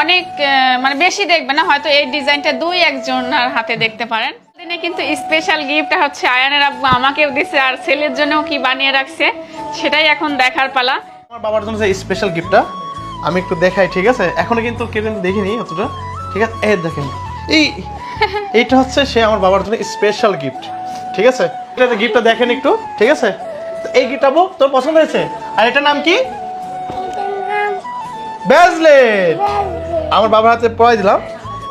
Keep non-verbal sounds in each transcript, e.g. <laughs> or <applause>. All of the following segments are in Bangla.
অনেক আহ, মানে বেশি দেখবে না হয়তো এই ডিজাইনটা দুই একজনের হাতে দেখতে পারেন। দিনে কিন্তু স্পেশাল গিফটটা হচ্ছে আয়ানের আব্বু আমাকেও দিছে আর ছেলের জন্যও কি বানিয়ে রাখছে সেটাই এখন দেখার পালা। আমার বাবার জন্য যে স্পেশাল গিফটটা আমি একটু দেখাই ঠিক আছে? এখনও কিন্তু কেউ কিন্তু দেখিনি অতটা ঠিক আছে? এই দেখেন এই <laughs> এইটা হচ্ছে সে আমার বাবার জন্য স্পেশাল গিফট ঠিক আছে? এটা গিফটটা দেখেন একটু ঠিক আছে? এই গিফটটা বউ তোর পছন্দ হয়েছে? আর এটার নাম কি? ব্যাজলেট। আমার বাবার হাতে পড়াই দিলাম।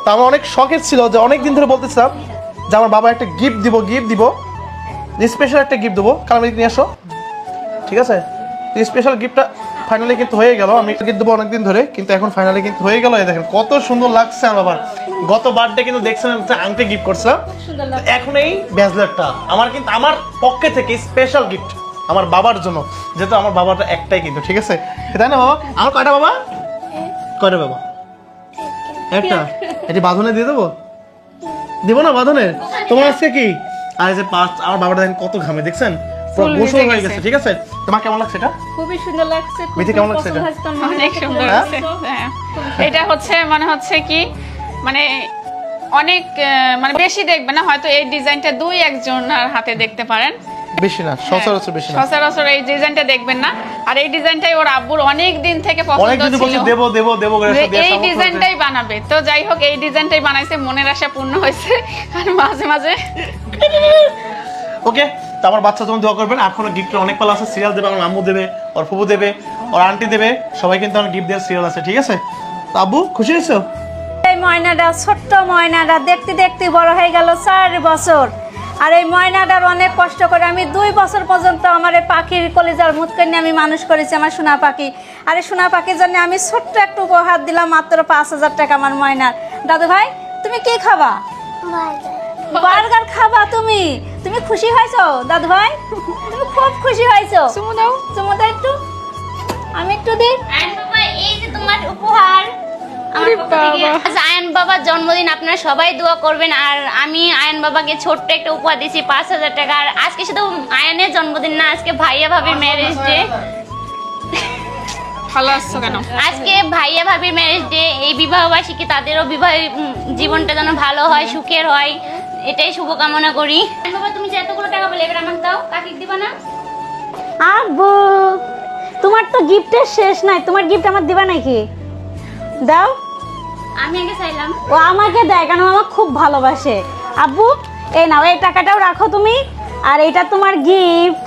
তা আমার অনেক শখের ছিল যে অনেক দিন ধরে বলতেছিলাম যে আমার বাবা একটা গিফট দিব গিফট দিব। স্পেশাল একটা গিফট দেবো। কারণ নিয়ে আসো। ঠিক আছে? স্পেশাল গিফটটা ফাইনালি কিন্তু হয়ে গেল। আমি গিফট দেবো অনেকদিন ধরে কিন্তু এখন ফাইনালি কিন্তু হয়ে গেল। এই দেখেন কত সুন্দর লাগছে আমার বাবার। গত বার্থডে কিন্তু দেখছিলাম আংটি গিফট করছিলাম এখন এই ব্যাজলেটটা আমার কিন্তু আমার পক্ষে থেকে স্পেশাল গিফট আমার বাবার জন্য। যেহেতু আমার বাবাটা একটাই কিন্তু ঠিক আছে? তাই না বাবা? আমার কয়টা বাবা? কয়টা বাবা? একটা। এটি বাঁধনে দিয়ে দেবো? দিব না বাঁধনের তোমার আজকে কি? আর যে পাঁচ আমার বাবাটা দেখেন কত ঘামে দেখছেন? গোসল হয়ে গেছে। গেছে ঠিক আছে? তোমার কেমন লাগছে এটা? খুবই সুন্দর লাগছে খুব কেমন লাগছে এটা? অনেক সুন্দর হ্যাঁ? হ্যাঁ। এটা হচ্ছে মানে হচ্ছে কি মানে অনেক আহ, মানে বেশি দেখবে না হয়তো এই ডিজাইনটা দুই একজনের হাতে দেখতে পারেন। বেশি না সচরাচর বেশি না। সচরাচর এই ডিজাইনটা দেখবেন না। আর এই ডিজাইনটাই ওর আব্বুর অনেক দিন থেকে পছন্দ ছিল। দেবো দেবো দেবো করে যে এসে দেওয়ার এই ডিজাইনটাই বানাবে। তো যাই হোক এই ডিজাইনটাই বানাইছে মনের আশা পূর্ণ হয়েছে। আর মাঝে মাঝে। ওকে তো আমার বাচ্চা যখন দোয়া করবেন এখনও গিফটের অনেক পালা আছে সিরিয়াল দেবে আমার আম্মু দেবে ওর ফুবু দেবে ওর আন্টি দেবে সবাই কিন্তু আমার গিফট দেওয়ার সিরিয়াল আছে ঠিক আছে? তো আব্বু খুশি হয়েছো? এই ময়নাটা ছোট্ট ময়নাটা দেখতে দেখতে বড় হয়ে গেল চার বছর। আর এই ময়নাটার অনেক কষ্ট করে আমি দুই বছর পর্যন্ত আমার এই পাখির কলিজার মুতকে নিয়ে আমি মানুষ করেছি আমার সোনা পাখি। আর এই সোনা পাখির জন্য আমি ছোট্ট একটু উপহার দিলাম মাত্র পাঁচ হাজার টাকা আমার ময়নার। দাদু ভাই তুমি কি খাবা? বার্গার। খাবা তুমি? তুমি খুশি হয়েছো? দাদু ভাই তুমি খুব খুশি হয়েছো। চুমু দাও। চুমু দাও একটু আমি একটু দিই। এই যে তোমার উপহার আমার। আজ আয়ন বাবার জন্মদিন আপনারা সবাই দোয়া করবেন। আর আমি আয়ন বাবাকে ছোট্ট একটা উপহার দিয়েছি পাঁচ হাজার টাকা। আর আজকে শুধু আয়নের জন্মদিন না আজকে ভাইয়া ভাবির ম্যারেজ ডে ভালো আসছো কেন? আজকে ভাইয়া ভাবির ম্যারেজ ডে এই বিবাহবার্ষিকী তাদেরও বিবাহ জীবনটা যেন ভালো হয় সুখের হয়। এটাই শুভকামনা করি। আয়ন বাবা তুমি যে এতগুলো টাকা বলে এবার আমাকে দাও কাকিক দিবা না? আব্বু তোমার তো গিফটের শেষ নাই। তোমার গিফট আমার দিবা নাকি? দাও। আমি আগে চাইলাম। ও আমাকে দেয় কারণ ও আমাকে খুব ভালোবাসে। আব্বু এই নাও এই টাকাটাও রাখো তুমি। আর এটা তোমার গিফট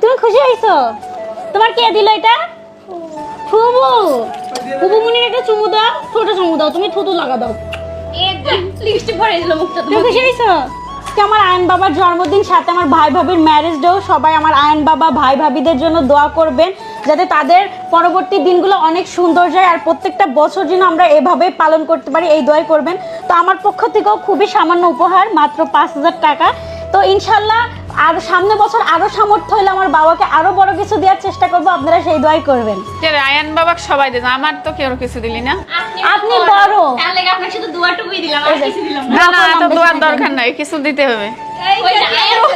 তুমি খুশি হয়েছো? তোমার কে দিল এটা? ফুবু। ফুবু মুনির একটা চুমু দাও ছোট চুমু দাও। তুমি থুতু লাগা দাও। লিপস্টিক ভরে দিল মুখটা তুমি খুশি হয়েছো? আজকে আমার আয়ন বাবার জন্মদিন, সাথে আমার ভাই ভাবির ম্যারেজ ডেও সবাই আমার আয়ন বাবা, ভাই ভাবিদের জন্য দোয়া করবেন, যাতে তাদের পরবর্তী দিনগুলো অনেক সুন্দর যায় আর প্রত্যেকটা বছর যেন আমরা এভাবে পালন করতে পারি, এই দোয়াই করবেন। তো আমার পক্ষ থেকেও খুবই সামান্য উপহার, মাত্র পাঁচ হাজার টাকা। তো ইনশাল্লাহ আর সামনে বছর আরও সামর্থ্য হলে আমার বাবাকে আরও বড় কিছু দেওয়ার চেষ্টা করব আপনারা সেই দোয়াই করবেন। যে আয়ান বাবাক সবাই দিত আমার তো কেউ কিছু দিলি না। আপনি বড়। তাহলে আপনাকে শুধু দুয়াটুকুই দিলাম আর কিছু দিলাম না। না এত দোয়ার দরকার নাই কিছু দিতে হবে। ওই যে আয়ন-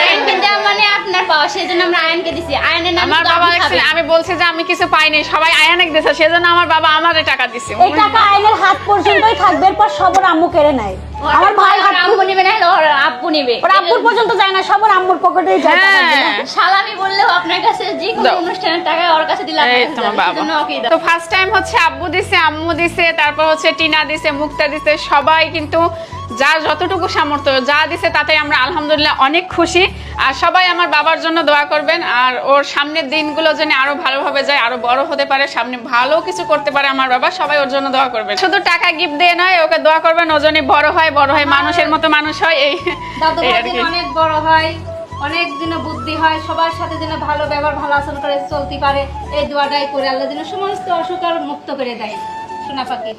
আয়নকে দেওয়া মানে আপনার পাওয়া সেই আমরা আয়নকে দিছি। আয়নের নাম আমার বাবা আপনি আমি বলছি যে আমি কিছু পাইনি সবাই আয়ানেক দিছে সেজন্য আমার বাবা আমারে টাকা দিছে। এই টাকা আয়নের হাত পর্যন্তই থাকবে এরপর সবর আম্মু কেড়ে নেয়। আমার ভাই হাত নেবে না আব্বু নেবে। ওর আব্বুর পর্যন্ত যায় না সবার আম্মুর পকেটেই যায় হ্যাঁ। সালামি বললেও আপনার কাছে যে কোনো অনুষ্ঠানের টাকা ওর কাছে। তো ফার্স্ট টাইম হচ্ছে আব্বু দিছে আম্মু দিছে তারপর হচ্ছে টিনা দিছে মুক্তা দিছে সবাই কিন্তু যার যতটুকু সামর্থ্য যা দিছে তাতে আমরা আলহামদুলিল্লাহ অনেক খুশি। আর সবাই আমার বাবার জন্য দোয়া করবেন আর ওর সামনের দিনগুলো যেন আরও ভালোভাবে যায় আরও বড় হতে পারে সামনে ভালো কিছু করতে পারে আমার বাবা সবাই ওর জন্য দোয়া করবেন। শুধু টাকা গিফট দিয়ে নয় ওকে দোয়া করবেন ও যেন বড় হয় বড় হয় মানুষের মতো মানুষ হয় এই দাদু ভাই যেন অনেক বড় হয় অনেক দিন বুদ্ধি হয় সবার সাথে যেন ভালো ব্যবহার ভালো আচরণ করে চলতে পারে এই দোয়াটাই করে আল্লাহ যেন সমস্ত অসুখ আর মুক্ত করে দেয়। সোনা পাখি।